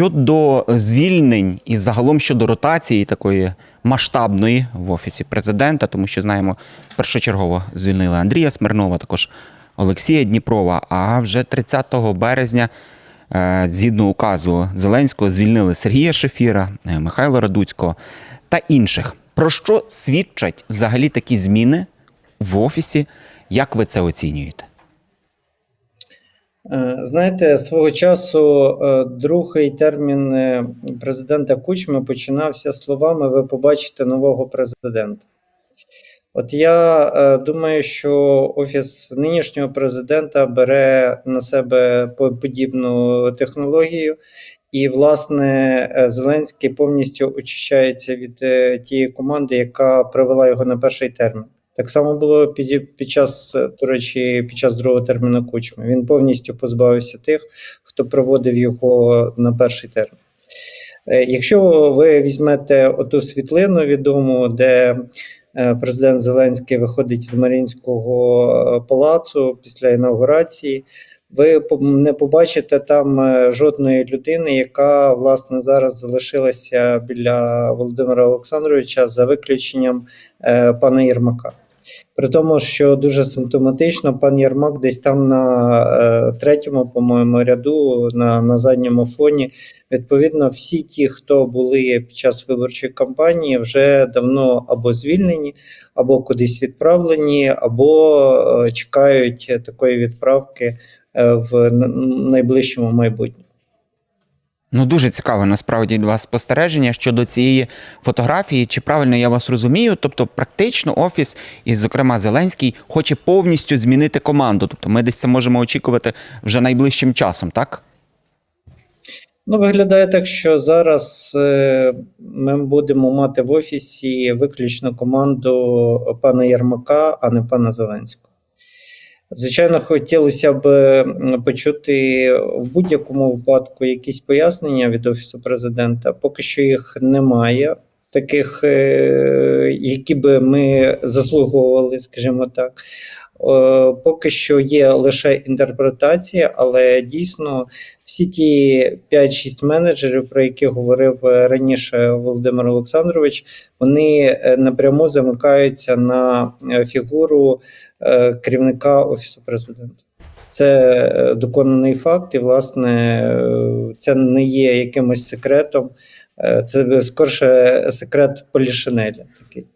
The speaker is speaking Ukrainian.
щодо звільнень і загалом щодо ротації такої масштабної в офісі президента, тому що знаємо, першочергово звільнили Андрія Смирнова, також Олексія Дніпрова. А вже 30 березня, е, згідно указу Зеленського, звільнили Сергія Шефіра, е, Михайла Радуцького та інших. Про що свідчать взагалі такі зміни в офісі? Як ви це оцінюєте? Е, Знаєте, свого часу е, другий термін е, президента Кучми починався словами Ви побачите нового президента. От я думаю, що офіс нинішнього президента бере на себе подібну технологію, і, власне, Зеленський повністю очищається від тієї команди, яка привела його на перший термін. Так само було під, під час, е, до речі, під час другого терміну Кучми. Він повністю позбавився тих, хто проводив його на перший термін. Е, Якщо ви візьмете оту світлину відому, де е, президент Зеленський виходить з Марінського палацу після інаугурації, ви не побачите там жодної людини, яка власне зараз залишилася біля Володимира Олександровича за виключенням пана Єрмака. При тому, що дуже симптоматично, пан Єрмак десь там на е, третьому, по-моєму, ряду, на, на задньому фоні. Відповідно, всі ті, хто були під час виборчої кампанії, вже давно або звільнені, або кудись відправлені, або е, чекають такої відправки е, в найближчому майбутньому. Ну, дуже цікаво насправді від вас спостереження щодо цієї фотографії. Чи правильно я вас розумію? Тобто, практично офіс, і, зокрема, Зеленський, хоче повністю змінити команду. Тобто, ми десь це можемо очікувати вже найближчим часом, так? Ну, виглядає так, що зараз е, ми будемо мати в офісі виключно команду пана Єрмака, а не пана Зеленського. Звичайно, хотілося б почути в будь-якому випадку якісь пояснення від Офісу президента. Поки що їх немає, таких, е, які би ми заслуговували, скажімо так. Е, Поки що є лише інтерпретація, але дійсно всі ті 5-6 менеджерів, про які говорив е, раніше Володимир Олександрович, вони напряму замикаються на фігуру керівника Офісу президента. Це доконаний факт, і, власне, це не є якимось секретом. Е, Це скорше секрет полішинелі такий.